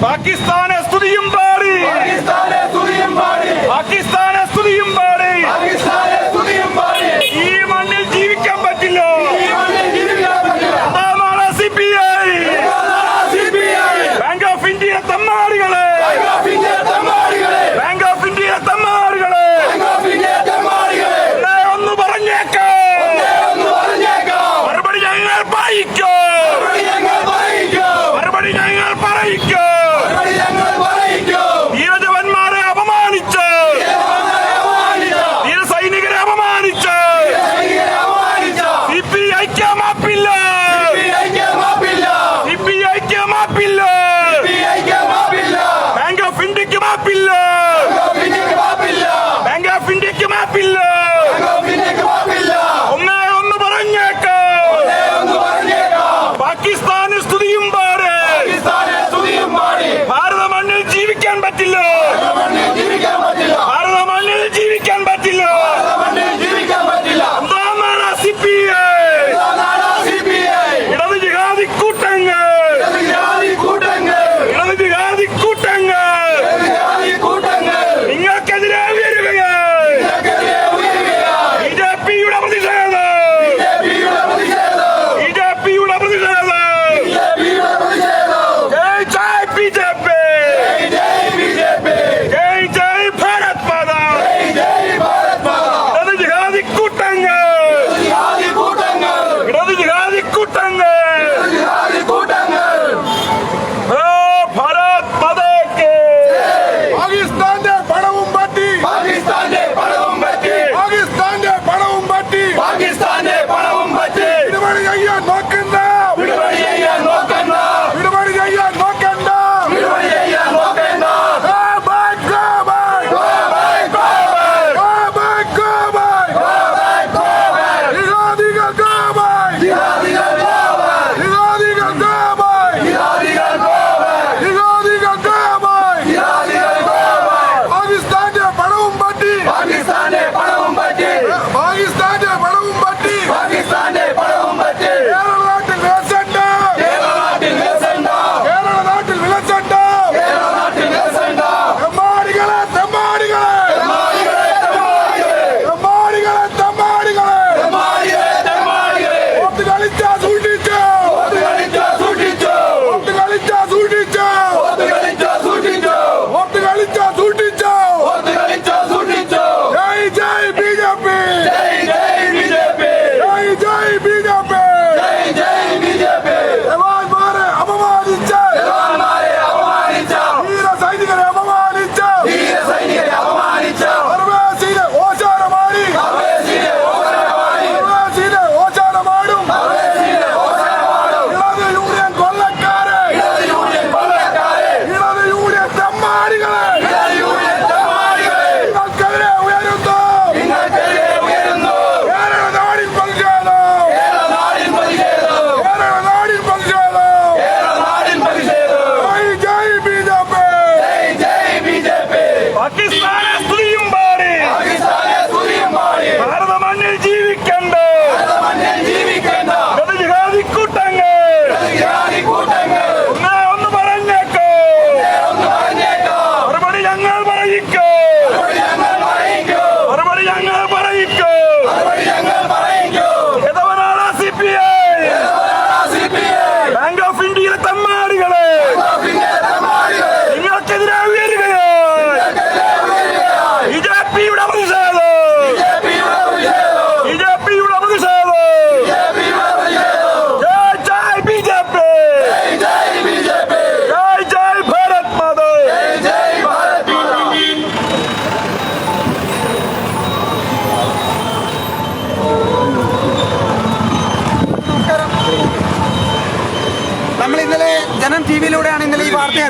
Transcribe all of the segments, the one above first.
Pakistan!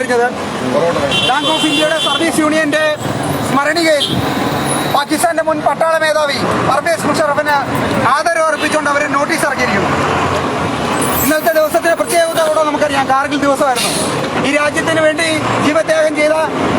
അറിഞ്ഞത്. Bank of ഇന്ത്യയുടെ service യൂണിയന്റെ സ്മരണികയിൽ പാകിസ്ഥാന്റെ മുൻ പട്ടാള മേധാവി പർവേസ് മുഷറഫിന് ആദരവ് അർപ്പിച്ചുകൊണ്ട് അവർ നോട്ടീസ് ഇറക്കിയിരിക്കുന്നു. ഇന്നത്തെ ദിവസത്തിന്റെ പ്രത്യേകത കൂടെ നമുക്കറിയാം. കാർഗിൽ ദിവസമായിരുന്നു. ഈ രാജ്യത്തിന് വേണ്ടി ജീവത്യാഗം ചെയ്ത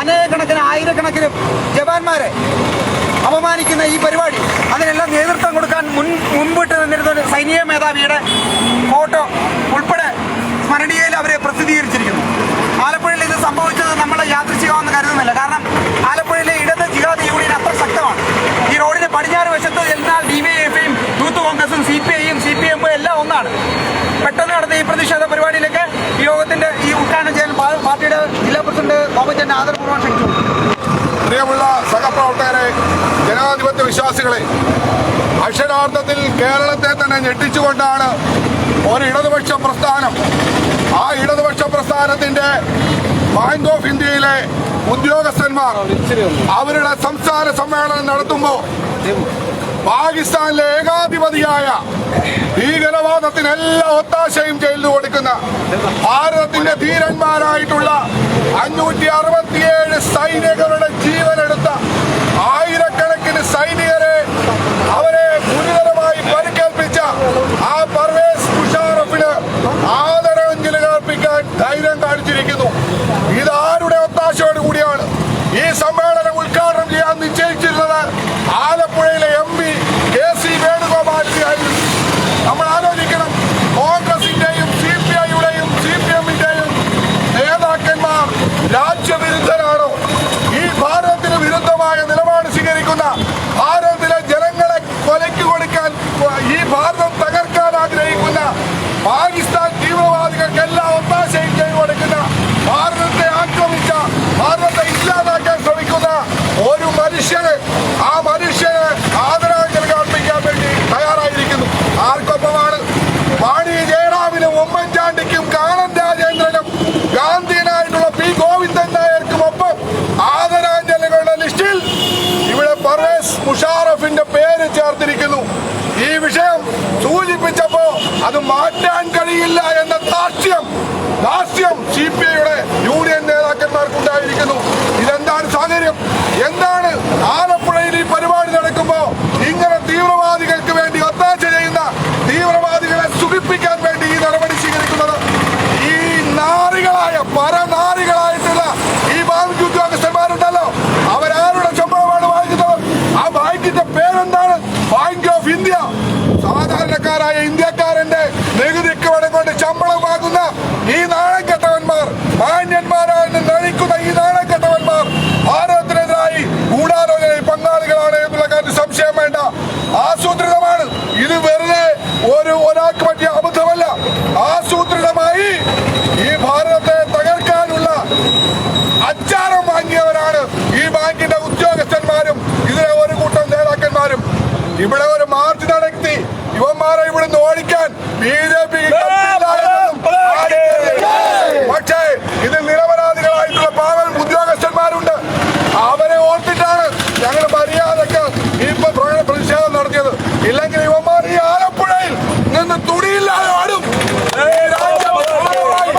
അനേകണക്കിന് ആയിരക്കണക്കിന് ജവാന്മാരെ അപമാനിക്കുന്ന ഈ പരിപാടി അതിനെല്ലാം നേതൃത്വം കൊടുക്കാൻ മുൻ മുൻപിട്ട് നിന്നിരുന്ന സൈനിക മേധാവിയുടെ ഫോട്ടോ ഉൾപ്പെടെ സ്മരണീയയിൽ അവരെ പ്രസിദ്ധീകരിച്ചിരിക്കുന്നു. ആലപ്പുഴയിൽ ഇത് സംഭവിച്ചത് നമ്മൾ യാദൃശ്ചികമാണെന്ന് കരുതുന്നില്ല. കാരണം ആലപ്പുഴയിലെ ഇടത് ജിഹാദ് യൂണിയൻ അത്ര ശക്തമാണ്. ഈ റോഡിന് പടിഞ്ഞാറ് വശത്ത് എന്നാൽ ഡി വൈ എഫ് ഐയും യൂത്ത് കോൺഗ്രസും സി പി ഐയും സി പി എമ്മും എല്ലാം ഒന്നാണ്. പെട്ടെന്ന് നടന്ന ഈ പ്രതിഷേധ പരിപാടിയിലേക്ക് ഈ യോഗത്തിന്റെ ഈ ഉദ്ഘാടനം ചെയ്യാൻ പാർട്ടിയുടെ ജില്ലാ പ്രസിഡന്റ് ബോബച്ചൻ ആദരപൂർവം ക്ഷണിച്ചു. പ്രിയമുള്ള സഹപ്രവർത്തകരെ ജനാധിപത്യ വിശ്വാസികളെ അക്ഷരാർത്ഥത്തിൽ കേരളത്തെ തന്നെ ഞെട്ടിച്ചുകൊണ്ടാണ് ഒരു ഇടതുപക്ഷ പ്രസ്ഥാനം ആ ഇടതുപക്ഷ പ്രസ്ഥാനത്തിന്റെ ബാങ്ക് ഓഫ് ഇന്ത്യയിലെ ഉദ്യോഗസ്ഥന്മാർ അവരുടെ സംസ്ഥാന സമ്മേളനം നടത്തുമ്പോൾ പാകിസ്ഥാനിലെ ഏകാധിപതിയായ ഭീകരവാദത്തിന് എല്ലാ ഒത്താശയും ചെയ്തു കൊടുക്കുന്ന ഭാരതത്തിന്റെ ധീരന്മാരായിട്ടുള്ള അഞ്ഞൂറ്റി അറുപത്തിയേഴ് സൈനികരുടെ ജീവനെടുത്ത ആയിരക്കണക്കിന് സൈനികരെ അവരെ ഗുരുതരമായി പരിക്കേൽപ്പിച്ച ആ പർവേസ് മുഷാറഫിന് ആദരാഞ്ജലികൾ അർപ്പിക്കാൻ ധൈര്യം കാണിച്ചിരിക്കുന്നു ഇതാരുടെ ഒത്താശയോട് കൂടിയാണ് ഈ സമ്മേളനം ഉദ്ഘാടനം ചെയ്യാൻ നിശ്ചയിച്ചിരുന്നത് ആലപ്പുഴയിലെ എം പി കെ സി വേണുഗോപാലിനെയായിരുന്നു നമ്മൾ ആലോചിക്കണം കോൺഗ്രസിന്റെയും സി പി ഐയുടെയും സി പി എമ്മിന്റെയും നേതാക്കന്മാർ രാജ്യവിരുദ്ധരാണോ ഈ ഭാരതത്തിന് വിരുദ്ധമായ നിലപാട് സ്വീകരിക്കുന്ന ഭാരതത്തിലെ ജനങ്ങളെ കൊലയ്ക്ക് കൊടുക്കാൻ ഈ ഭാരതം തകർക്കാൻ ആഗ്രഹിക്കുന്ന പാകിസ്ഥാൻ തീവ്രവാദികൾക്കെല്ലാം ഒത്താശയും ചെയ്തു കൊടുക്കുന്ന ഭാരതത്തെ ആക്രമിച്ച ഭാരതത്തെ ഇല്ലാതാക്കാൻ ശ്രമിക്കുന്ന ഒരു മനുഷ്യന് ആ മനുഷ്യന് ആദരാഞ്ജലി അർപ്പിക്കാൻ വേണ്ടി തയ്യാറായിരിക്കുന്നു. ആർക്കൊപ്പമാണ്? വാണി ജയറാമിനും ഉമ്മൻചാണ്ടിക്കും കാനൻ രാജേന്ദ്രനും ഗാന്ധിയനായിട്ടുള്ള പി ഗോവിന്ദൻ നായർക്കും ഒപ്പം ആദരാഞ്ജലികളുടെ ലിസ്റ്റിൽ ഇവിടെ പർവേസ് മുഷാറഫിന്റെ പേര് ചേർത്തിരിക്കുന്നു. ഈ വിഷയം സൂചിപ്പിച്ചപ്പോ അത് മാറ്റാൻ കഴിയില്ല എന്ന ദാസ്യം ദാസ്യം സി പി ഐയുടെ യൂണിയൻ നേതാക്കന്മാർക്കുണ്ടായിരിക്കുന്നു ഇതെന്താണ് സാഹചര്യം എന്താണ് ആലപ്പുഴയിൽ ഈ പരിപാടി നടക്കുമ്പോ ഇങ്ങനെ തീവ്രവാദികൾക്ക് വേണ്ടി ഒത്താശ ചെയ്യുന്ന തീവ്രവാദികളെ സുഖിപ്പിക്കാൻ വേണ്ടി ഈ നടപടി സ്വീകരിക്കുന്നത് ഈ നാറികളായ പരനാറികളായിട്ടുള്ള ഈ ബാങ്ക് ഉദ്യോഗസ്ഥന്മാരുണ്ടല്ലോ അവരാരുടെ ശമ്പളമാണ് വാങ്ങിക്കുന്നത് ആ ബാങ്കിന്റെ പേരെന്താണ് ബാങ്ക് ഓഫ് ഇന്ത്യ സാധാരണക്കാരായ ഇന്ത്യക്കാരന്റെ നികുതിക്ക് പണം കൊണ്ട് ശമ്പളം വാങ്ങുന്ന ഈ നാണക്കെട്ടവന്മാർ മാന്യന്മാരായി നയിക്കുന്ന ഈ നാണക്കെട്ടവന്മാർ ഭാരതത്തിനെതിരായി ഗൂഢാലോചനയിൽ പങ്കാളികളാണ് എന്നുള്ള കാര്യം സംശയം വേണ്ട. ആസൂത്രിതമാണ്. ഇത് വെറുതെ ഒരു ഒരാൾക്ക് പറ്റിയ അബദ്ധമല്ല. ആസൂത്രിതമായി ഈ ഭാരതത്തെ തകർക്കാനുള്ള അച്ചാരം വാങ്ങിയവരാണ് ഈ ബാങ്കിന്റെ ഉദ്യോഗസ്ഥന്മാരും ഇതിലെ ഒരു കൂട്ടം നേതാക്കന്മാരും. ഇവിടെ ഒരു മാർച്ച് ഇവന്മാരെ ഇവിടുന്ന് ഓടിക്കാൻ ബി ജെ പി പക്ഷേ ഇതിൽ നിരപരാധികളായിട്ടുള്ള പാവൻ ഉദ്യോഗസ്ഥന്മാരുണ്ട് അവരെ ഓർത്തിട്ടാണ് ഞങ്ങൾ മര്യാദയ്ക്ക് ഇപ്പൊ പ്ര- പ്രതിഷേധം നടത്തിയത് ഇല്ലെങ്കിൽ ഇവന്മാർ ഈ ആലപ്പുഴയിൽ നിന്ന് തുണിയില്ലാതെ ആടും ഈ രാജ്യം ഭാഗമായി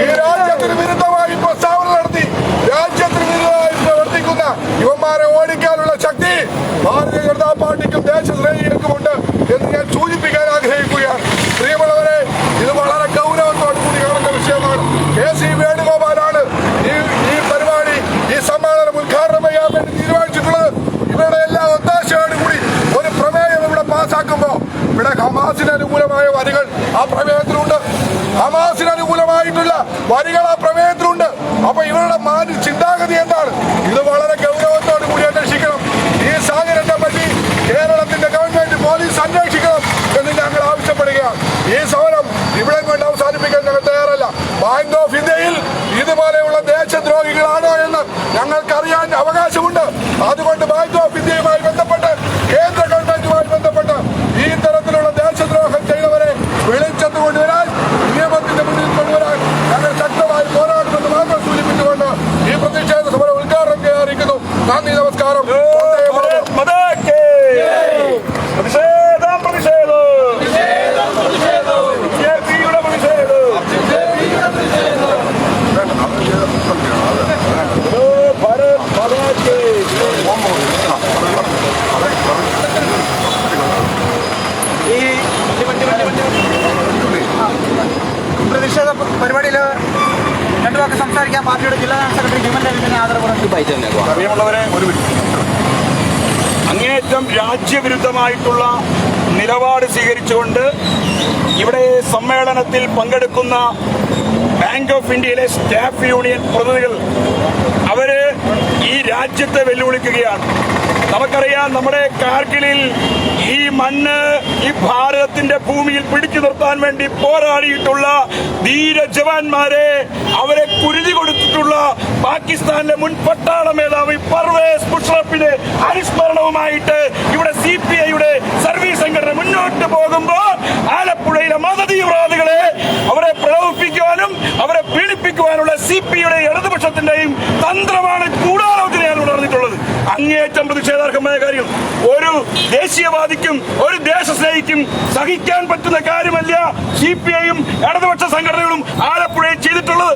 ഈ രാജ്യത്തിന് വിരുദ്ധമായി പ്രസ്താവന നടത്തി രാജ്യത്തിന് വിരുദ്ധമായി പ്രവർത്തിക്കുന്ന ഇവന്മാരെ ഓടിക്കാനുള്ള ശക്തി ഭാരതീയ ജനതാ പാർട്ടിക്കും ദേശസ്നേഹികൾക്കുമുണ്ട് എന്ന് ഞാൻ സൂചിപ്പിക്കാൻ ആഗ്രഹിക്കുകയാണ് പ്രിയമുള്ളവരെ ഇത് വളരെ ഗൗരവത്തോടു കൂടി കാണുന്ന വിഷയമാണ് കെ സി വേണുഗോപാലാണ് ഈ ഈ പരിപാടി ഈ സമ്മേളനം ഉദ്ഘാടനം ചെയ്യാൻ വേണ്ടി തീരുമാനിച്ചിട്ടുള്ളത് ഇവരുടെ എല്ലാ ഒത്താശയോടും കൂടി ഒരു പ്രമേയം ഇവിടെ പാസ്സാക്കുമ്പോൾ ഇവിടെ ഹമാസിന് അനുകൂലമായ വരികൾ ആ പ്രമേയത്തിലുണ്ട്. ഹമാസിന് അനുകൂലമായിട്ടുള്ള വരികൾ ആ പ്രമേയത്തിലുണ്ട്. അപ്പൊ ഇവരുടെ മാന ചിന്താഗതി എന്താണ്? ഇത് വളരെ ഗൗരവത്തോടു കൂടി അന്വേഷിക്കണം. ഈ സാഹചര്യത്തെ പറ്റി കേരളത്തിന്റെ ഗവൺമെന്റ് പോലീസ് അന്വേഷിക്കണം എന്ന് ഞങ്ങൾ ആവശ്യപ്പെടുകയാണ്. ഈ സമരം ഇവിടെ കൊണ്ട് അവസാനിപ്പിക്കാൻ ഞങ്ങൾ തയ്യാറല്ല. ബാങ്ക് ഓഫ് ഇന്ത്യയിൽ ഇതുപോലെയുള്ള ദേശദ്രോഹികളാണോ എന്ന് ഞങ്ങൾക്കറിയാൻ അവകാശമുണ്ട്. അതുകൊണ്ട് ബാങ്ക് ഓഫ് ഇന്ത്യയുമായി വാക്ക് സംസാരിക്കാൻ പാർട്ടിയുടെ ജില്ലാ സെക്രട്ടറി ഹ്യൂമൻ രവീന്ദ്രനെ ആദരവ് പ്രിയമുള്ളവരെ ഒരു മിനിറ്റ്. അങ്ങേയറ്റം രാജ്യവിരുദ്ധമായിട്ടുള്ള നിലപാട് സ്വീകരിച്ചുകൊണ്ട് ഇവിടെ സമ്മേളനത്തിൽ പങ്കെടുക്കുന്ന ബാങ്ക് ഓഫ് ഇന്ത്യയിലെ സ്റ്റാഫ് യൂണിയൻ പ്രതിനിധികൾ അവർ ഈ രാജ്യത്തെ വെല്ലുവിളിക്കുകയാണ്. നമുക്കറിയാം നമ്മുടെ കാർഗിലിൽ ഈ മണ്ണ് ഈ ഭാരതത്തിന്റെ ഭൂമിയിൽ പിടിച്ചു നിർത്താൻ വേണ്ടി പോരാടിയിട്ടുള്ള ധീര ജവാന്മാരെ അവരെ കുരുതി കൊടുത്തിട്ടുള്ള പാകിസ്ഥാനിലെ മുൻ പട്ടാള മേധാവി പർവേസ് മുഷറഫിന്റെ അനുസ്മരണവുമായിട്ട് ഇവിടെ സി പി ഐയുടെ സർവീസ് സംഘടന മുന്നോട്ട് പോകുമ്പോൾ ആലപ്പുഴയിലെ മതതീവ്രവാദികളെ അവരെ പ്രലോഭിപ്പിക്കുവാനും അവരെ പീഡിപ്പിക്കുവാനുള്ള സി പി ഐയുടെ ഇടതുപക്ഷത്തിന്റെയും തന്ത്രമാണ് ഗൂഢാലോചനയാണ് നടന്നിട്ടുള്ളത് അങ്ങേയറ്റം പ്രതിഷേധാർഹമായ കാര്യം. ഒരു ദേശീയവാദിക്കും ഒരു ദേശസ്നേഹിക്കും സഹിക്കാൻ പറ്റുന്ന കാര്യമല്ല സി പി ഐയും ഇടതുപക്ഷ സംഘടനകളും ആലപ്പുഴയിൽ ചെയ്തിട്ടുള്ളത്.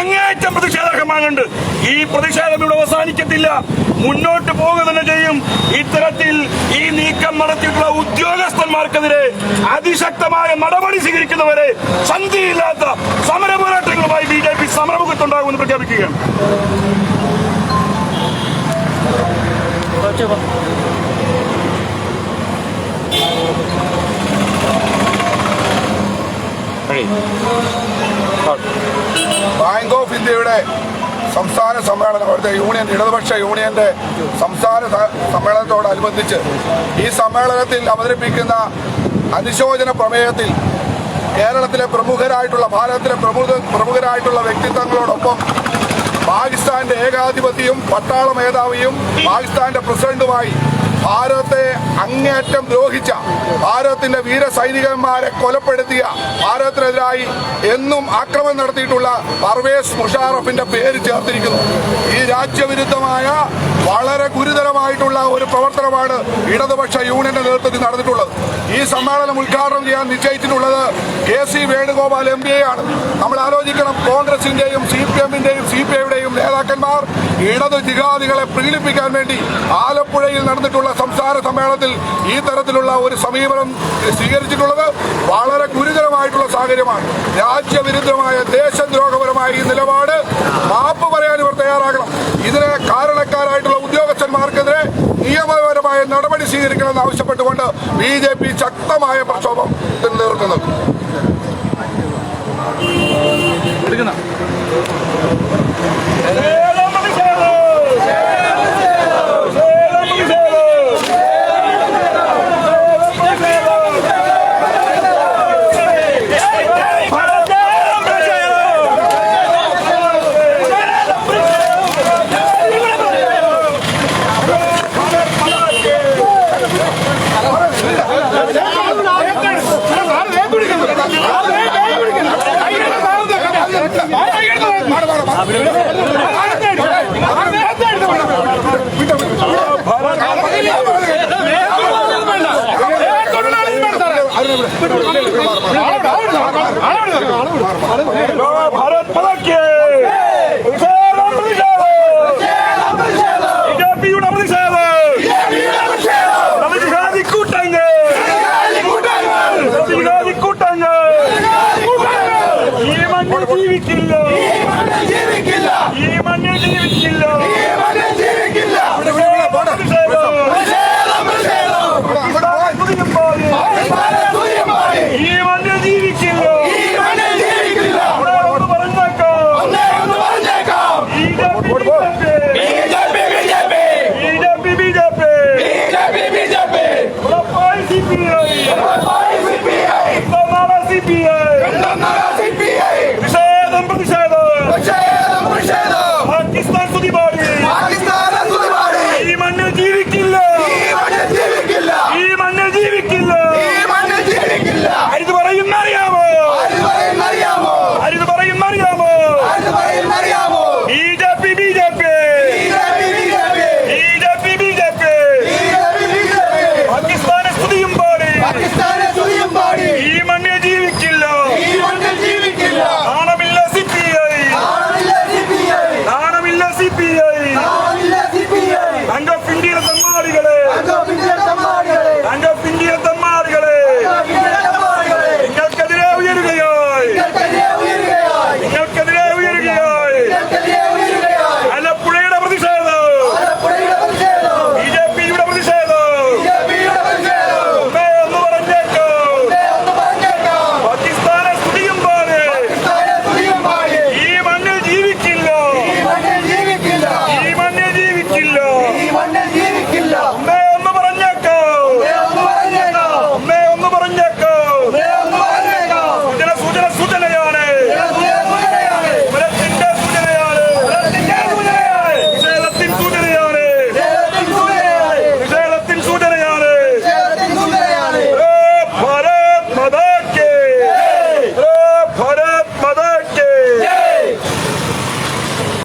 അങ്ങേയറ്റം പ്രതിഷേധാർഹമാകുന്നുണ്ട് ഈ പ്രതിഷേധം ഇവിടെ അവസാനിക്കത്തില്ല. മുന്നോട്ട് പോകുക തന്നെ ചെയ്യും. ഇത്തരത്തിൽ ഈ നീക്കം നടത്തിയിട്ടുള്ള ഉദ്യോഗസ്ഥന്മാർക്കെതിരെ അതിശക്തമായ നടപടി സ്വീകരിക്കുന്നവരെ സന്ധിയില്ലാത്ത സമര പോരാട്ടങ്ങളുമായി ബി ജെ പി സമരമുഖത്തുണ്ടാകുമെന്ന് പ്രഖ്യാപിക്കുകയാണ്. ബാങ്ക് ഓഫ് ഇന്ത്യയുടെ സംസ്ഥാന സമ്മേളനം അവിടുത്തെ യൂണിയൻ ഇടതുപക്ഷ യൂണിയന്റെ സംസ്ഥാന സമ്മേളനത്തോടനുബന്ധിച്ച് ഈ സമ്മേളനത്തിൽ അവതരിപ്പിക്കുന്ന അനുശോചന പ്രമേയത്തിൽ കേരളത്തിലെ പ്രമുഖരായിട്ടുള്ള ഭാരതത്തിലെ പ്രമുഖ പ്രമുഖരായിട്ടുള്ള വ്യക്തിത്വങ്ങളോടൊപ്പം പാകിസ്ഥാന്റെ ഏകാധിപതിയും പട്ടാള മേധാവിയും പാകിസ്ഥാന്റെ പ്രസിഡന്റുമായി ഭാരതത്തെ അങ്ങേയറ്റം ദ്രോഹിച്ച ഭാരതത്തിന്റെ വീര സൈനികന്മാരെ കൊലപ്പെടുത്തിയ ഭാരതത്തിനെതിരായി എന്നും ആക്രമണം നടത്തിയിട്ടുള്ള പർവേസ് മുഷാറഫിന്റെ പേര് ചേർത്തിരിക്കുന്നു. ഈ രാജ്യവിരുദ്ധമായ വളരെ ഗുരുതരമായിട്ടുള്ള ഒരു പ്രവർത്തനമാണ് ഇടതുപക്ഷ യൂണിയന്റെ നേതൃത്വത്തിൽ നടന്നിട്ടുള്ളത്. ഈ സമ്മേളനം ഉദ്ഘാടനം ചെയ്യാൻ നിശ്ചയിച്ചിട്ടുള്ളത് കെ സി വേണുഗോപാൽ എം ആണ്. നമ്മൾ ആലോചിക്കണം കോൺഗ്രസിന്റെയും സി പി എമ്മിന്റെയും സി പി ഐയുടെയും നേതാക്കന്മാർ ഇടതു ജിഹാദികളെ പ്രീണിപ്പിക്കാൻ വേണ്ടി ആലപ്പുഴയിൽ നടന്നിട്ടുള്ള സംസ്ഥാന സമ്മേളനത്തിൽ ഈ തരത്തിലുള്ള ഒരു സമീപനം സ്വീകരിച്ചിട്ടുള്ളത് വളരെ ഗുരുതരമായിട്ടുള്ള സാഹചര്യമാണ്. രാജ്യവിരുദ്ധമായ ദേശദ്രോഹപരമായ ഈ നിലപാട് മാപ്പ് പറയാൻ ഇവർ തയ്യാറാകണം. ഇതിന് കാരണക്കാരായിട്ടുള്ള ഉദ്യോഗസ്ഥന്മാർക്കെതിരെ നിയമപരമായ നടപടി സ്വീകരിക്കണമെന്ന് ആവശ്യപ്പെട്ടുകൊണ്ട് ബി ശക്തമായ പ്രക്ഷോഭം നേതൃത്വം